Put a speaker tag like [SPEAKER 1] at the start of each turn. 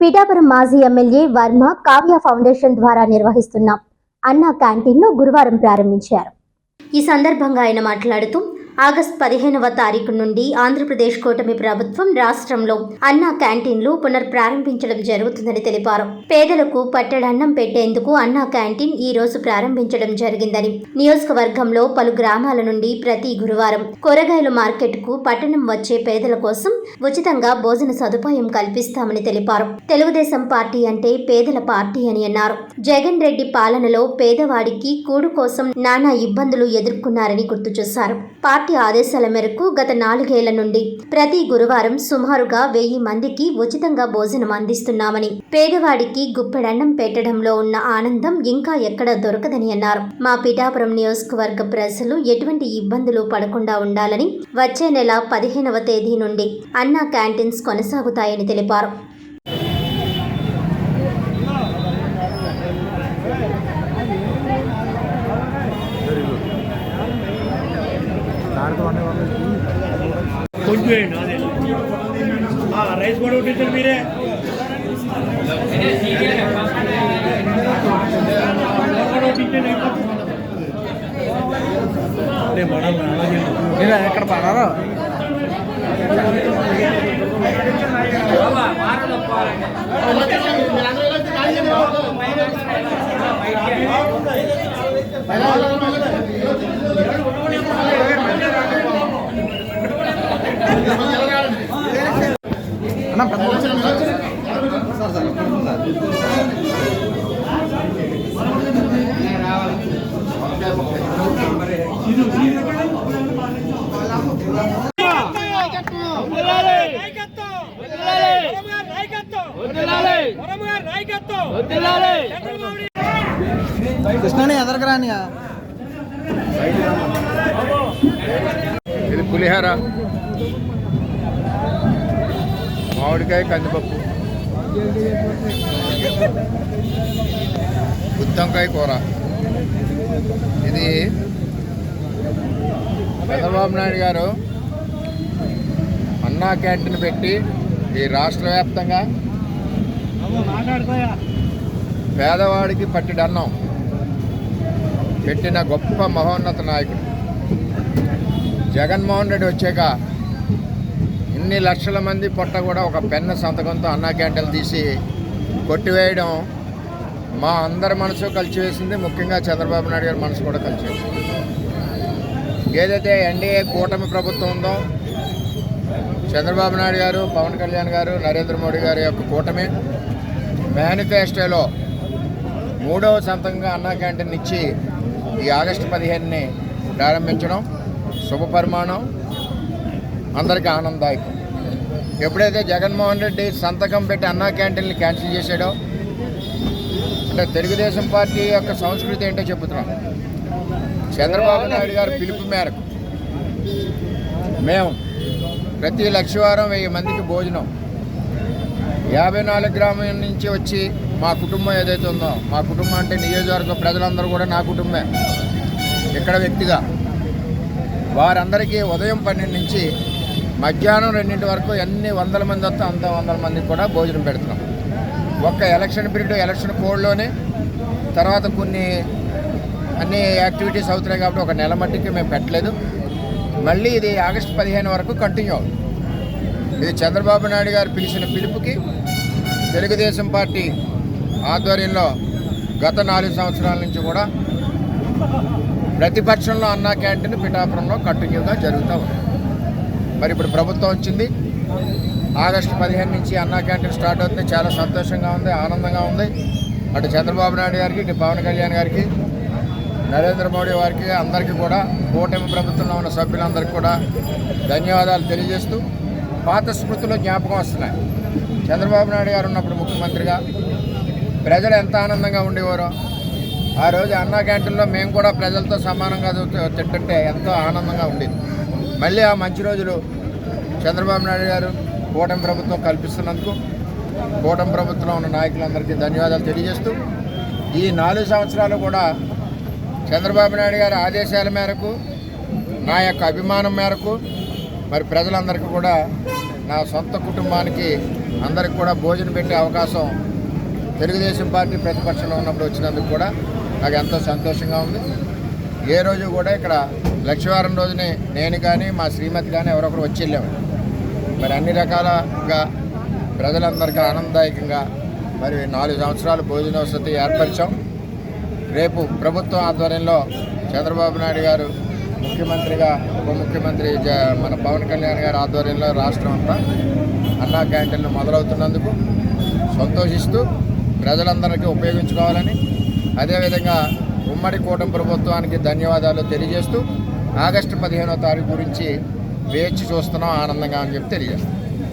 [SPEAKER 1] పిఠాపురం మాజీ MLA Varma Kavya foundation ద్వారా నిర్వహిస్తున్న అన్న క్యాంటీన్ను గురువారం ప్రారంభించారు. ఈ సందర్భంగా ఆయన మాట్లాడుతూ ఆగస్టు పదిహేనవ తారీఖు నుండి ఆంధ్రప్రదేశ్ కూటమి ప్రభుత్వం రాష్ట్రంలో అన్న క్యాంటీన్లు పునర్ప్రారంభించడం జరుగుతుందని తెలిపారు. పేదలకు పట్టడన్నం పెట్టేందుకు అన్న క్యాంటీన్ ఈ రోజు ప్రారంభించడం జరిగిందని. నియోజకవర్గంలో పలు గ్రామాల నుండి ప్రతి గురువారం కూరగాయల మార్కెట్కు పట్టణం వచ్చే పేదల కోసం ఉచితంగా భోజన సదుపాయం కల్పిస్తామని తెలిపారు. తెలుగుదేశం పార్టీ అంటే పేదల పార్టీ అని అన్నారు. జగన్ రెడ్డి పాలనలో పేదవాడికి కూడు కోసం నానా ఇబ్బందులు ఎదుర్కొన్నారని గుర్తు చేశారు. పార్టీ ఆదేశాల మేరకు గత నాలుగేళ్ళ నుండి ప్రతి గురువారం సుమారుగా వెయ్యి మందికి ఉచితంగా భోజనం అందిస్తున్నామని పేదవాడికి గుప్పెడన్నం పెట్టడంలో ఉన్న ఆనందం ఇంకా ఎక్కడ దొరకదని అన్నారు. మా పిఠాపురం నియోజకవర్గ ప్రజలు ఎటువంటి ఇబ్బందులు పడకుండా ఉండాలని వచ్చే నెల పదిహేనవ తేదీ నుండి అన్నా క్యాంటీన్స్ కొనసాగుతాయని తెలిపారు.
[SPEAKER 2] ఆ, రైస్ కూడా కొట్టించండి మీరే కూడా కొట్టించండి. అంటే మనం అలాగే
[SPEAKER 3] నేను ఎక్కడ పడారో అన్న పెద్ద సార్ సార్ కృష్ణని ఎదరకరాని
[SPEAKER 4] ఇది పులిహోర మామిడికాయ కందిపప్పు. గుత్తంకాయ కూర. ఇది చంద్రబాబు నాయుడు గారు అన్నా క్యాంటీన్ పెట్టి ఈ రాష్ట్ర వ్యాప్తంగా పేదవాడికి పట్టిడి అన్నం పెట్టిన గొప్ప మహోన్నత నాయకుడు. జగన్మోహన్ రెడ్డి వచ్చాక ఇన్ని లక్షల మంది పొట్ట కూడా ఒక పెన్న సంతకంతో అన్నా క్యాంటీన్లు తీసి కొట్టివేయడం మా అందరి మనసు కలిసివేసింది ముఖ్యంగా చంద్రబాబు నాయుడు గారి మనసు కూడా కలిసివేసింది ఏదైతే ఎన్డీఏ కూటమి ప్రభుత్వం ఉందో చంద్రబాబు నాయుడు గారు పవన్ కళ్యాణ్ గారు నరేంద్ర మోడీ గారి యొక్క కూటమి మేనిఫెస్టోలో మూడవ సంతంగా అన్నా క్యాంటీన్ ఇచ్చి ఈ ఆగస్టు పదిహేనుని ప్రారంభించడం శుభ పరిమాణం. అందరికీ ఆనందదాయకం ఎప్పుడైతే జగన్మోహన్ రెడ్డి సంతకం పెట్టి అన్నా క్యాంటీన్లు క్యాన్సిల్ చేశాడో అంటే తెలుగుదేశం పార్టీ యొక్క సంస్కృతి ఏంటో చెబుతున్నాం. చంద్రబాబు నాయుడు గారి పిలుపు మేరకు మేము ప్రతి లక్షవారం వెయ్యి మందికి భోజనం. యాభై నాలుగు గ్రామం నుంచి వచ్చి మా కుటుంబం ఏదైతే ఉందో మా కుటుంబం అంటే నియోజకవర్గ ప్రజలందరూ కూడా నా కుటుంబమే. ఇక్కడ వ్యక్తిగా వారందరికీ ఉదయం పన్నెండు నుంచి మధ్యాహ్నం రెండింటి వరకు ఎన్ని వందల మంది వస్తే అంత వందల మందికి కూడా భోజనం పెడుతున్నాం. ఒక్క ఎలక్షన్ పీరియడ్ ఎలక్షన్ కోడ్లోనే తర్వాత కొన్ని అన్ని యాక్టివిటీస్ అవుతున్నాయి కాబట్టి ఒక నెల మట్టికి మేము పెట్టలేదు. మళ్ళీ ఇది ఆగస్టు పదిహేను వరకు కంటిన్యూ అవుతుంది. ఇది చంద్రబాబు నాయుడు గారు పిలిచిన పిలుపుకి తెలుగుదేశం పార్టీ ఆధ్వర్యంలో గత నాలుగు సంవత్సరాల నుంచి కూడా ప్రతిపక్షంలో అన్నా క్యాంటీన్ పిఠాపురంలో కంటిన్యూగా జరుగుతూ ఉంది. మరి ఇప్పుడు ప్రభుత్వం వచ్చింది. ఆగస్టు పదిహేను నుంచి అన్నా క్యాంటీన్ స్టార్ట్ అవుతుంది. చాలా సంతోషంగా ఉంది ఆనందంగా ఉంది. అటు చంద్రబాబు నాయుడు గారికి ఇటు పవన్ కళ్యాణ్ గారికి నరేంద్ర మోడీ వారికి అందరికీ కూడా కూటమి ప్రభుత్వంలో ఉన్న సభ్యులందరికీ కూడా ధన్యవాదాలు తెలియజేస్తూ పాత స్మృతులు జ్ఞాపకం వస్తున్నాయి. చంద్రబాబు నాయుడు గారు ఉన్నప్పుడు ముఖ్యమంత్రిగా ప్రజలు ఎంత ఆనందంగా ఉండేవారో ఆ రోజు అన్నా క్యాంటీన్లో మేము కూడా ప్రజలతో సమానంగా తి- తింటుంటే ఎంతో ఆనందంగా ఉండేది. మళ్ళీ ఆ మంచి రోజులు చంద్రబాబు నాయుడు గారు కూటమి ప్రభుత్వం కల్పిస్తున్నందుకు కూటమి ప్రభుత్వంలో ఉన్న నాయకులందరికీ ధన్యవాదాలు తెలియజేస్తూ ఈ నాలుగు సంవత్సరాలు కూడా చంద్రబాబు నాయుడు గారి ఆదేశాల మేరకు నా యొక్క అభిమానం మేరకు మరి ప్రజలందరికీ కూడా నా సొంత కుటుంబానికి అందరికి కూడా భోజనం పెట్టే అవకాశం తెలుగుదేశం పార్టీ ప్రతిపక్షంలో ఉన్నప్పుడు వచ్చినందుకు కూడా నాకు ఎంతో సంతోషంగా ఉంది. ఏ రోజు కూడా ఇక్కడ లక్షవారం రోజునే నేను కానీ మా శ్రీమతి కానీ ఎవరొకరు వచ్చి వెళ్ళాము. మరి అన్ని రకాలుగా ప్రజలందరికీ ఆనందదాయకంగా మరి నాలుగు సంవత్సరాలు భోజన వసతి ఏర్పరిచాం. రేపు ప్రభుత్వం ఆధ్వర్యంలో చంద్రబాబు నాయుడు గారు ముఖ్యమంత్రిగా ఉప ముఖ్యమంత్రి జ మన పవన్ కళ్యాణ్ గారి ఆధ్వర్యంలో రాష్ట్రం అంతా అన్నా క్యాంటీన్లు మొదలవుతున్నందుకు సంతోషిస్తూ ప్రజలందరికీ ఉపయోగించుకోవాలని అదేవిధంగా ఉమ్మడి కూటమి ప్రభుత్వానికి ధన్యవాదాలు తెలియజేస్తూ ఆగస్టు పదిహేనో తారీఖు గురించి వేచి చూస్తున్నాం ఆనందంగా అని చెప్పి తెలియజేస్తాం